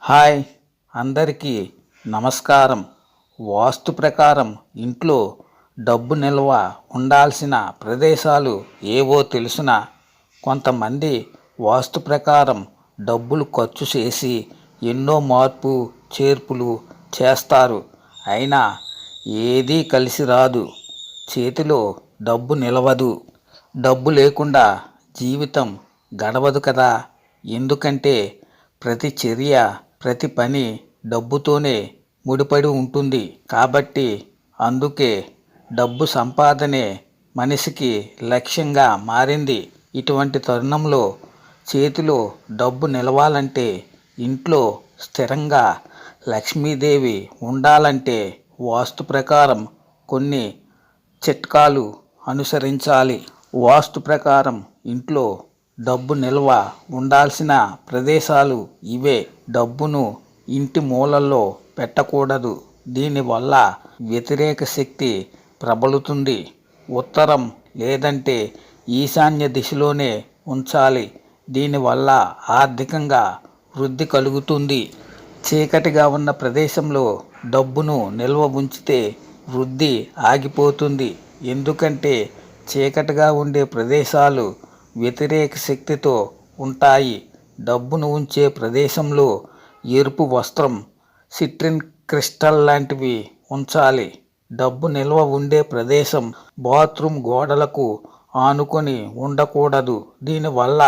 Hi అందరికీ నమస్కారం. వాస్తు ప్రకారం ఇంట్లో డబ్బు నిల్వ ఉండాల్సిన ప్రదేశాలు ఏవో తెలిసిన? కొంతమంది వాస్తు ప్రకారం డబ్బులు ఖర్చు చేసి ఎన్నో మార్పు చేర్పులు చేస్తారు. అయినా ఏదీ కలిసి రాదు. చేతిలో డబ్బు నిలవదు. డబ్బు లేకుండా జీవితం గడవదు కదా? ఎందుకంటే ప్రతి చర్య ప్రతి పని డబ్బుతోనే ముడిపడి ఉంటుంది కాబట్టి అందుకే డబ్బు సంపాదనే మనిషికి లక్ష్యంగా మారింది. ఇటువంటి తరుణంలో చేతిలో డబ్బు నిలవాలంటే ఇంట్లో స్థిరంగా లక్ష్మీదేవి ఉండాలంటే వాస్తు ప్రకారం కొన్ని చిట్కాలు అనుసరించాలి. వాస్తు ప్రకారం ఇంట్లో డబ్బు నిల్వ ఉండాల్సిన ప్రదేశాలు ఇవే డబ్బును ఇంటి మూలల్లో పెట్టకూడదు. దీనివల్ల వ్యతిరేక శక్తి ప్రబలుతుంది. ఉత్తరం లేదంటే ఈశాన్య దిశలోనే ఉంచాలి. దీనివల్ల ఆర్థికంగా వృద్ధి కలుగుతుంది. చీకటిగా ఉన్న ప్రదేశంలో డబ్బును నిల్వ ఉంచితే వృద్ధి ఆగిపోతుంది. ఎందుకంటే చీకటిగా ఉండే ప్రదేశాలు వ్యతిరేక శక్తితో ఉంటాయి. డబ్బును ఉంచే ప్రదేశంలో ఎరుపు వస్త్రం సిట్రిన్ క్రిస్టల్ లాంటివి ఉంచాలి. డబ్బు నిల్వ ఉండే ప్రదేశం బాత్రూమ్ గోడలకు ఆనుకొని ఉండకూడదు. దీనివల్ల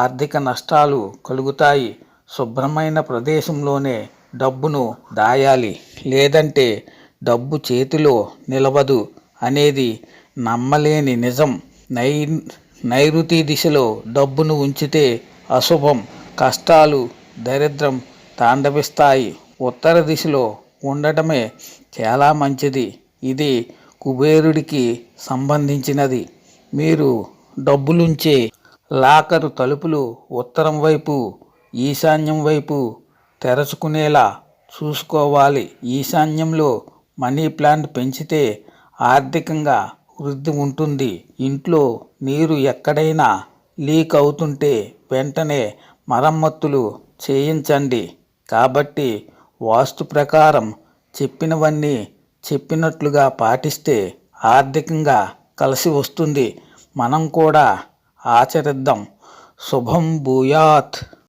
ఆర్థిక నష్టాలు కలుగుతాయి. శుభ్రమైన ప్రదేశంలోనే డబ్బును దాయాలి. లేదంటే డబ్బు చేతిలో నిలవదు అనేది నమ్మలేని నిజం. నై నైరుతి దిశలో డబ్బును ఉంచితే అశుభం కష్టాలు దరిద్రం తాండవిస్తాయి. ఉత్తర దిశలో ఉండటమే చాలా మంచిది. ఇది కుబేరుడికి సంబంధించినది. మీరు డబ్బులుంచే లాకరు తలుపులు ఉత్తరం వైపు ఈశాన్యం వైపు తెరచుకునేలా చూసుకోవాలి. ఈశాన్యంలో మనీ ప్లాంట్ పెంచితే ఆర్థికంగా వృద్ధి ఉంటుంది. ఇంట్లో నీరు ఎక్కడైనా లీక్ అవుతుంటే వెంటనే మరమ్మతులు చేయించండి. కాబట్టి వాస్తు ప్రకారం చెప్పినవన్నీ చెప్పినట్లుగా పాటిస్తే ఆర్థికంగా కలిసి వస్తుంది. మనం కూడా ఆచరిద్దాం. శుభం భూయాత్.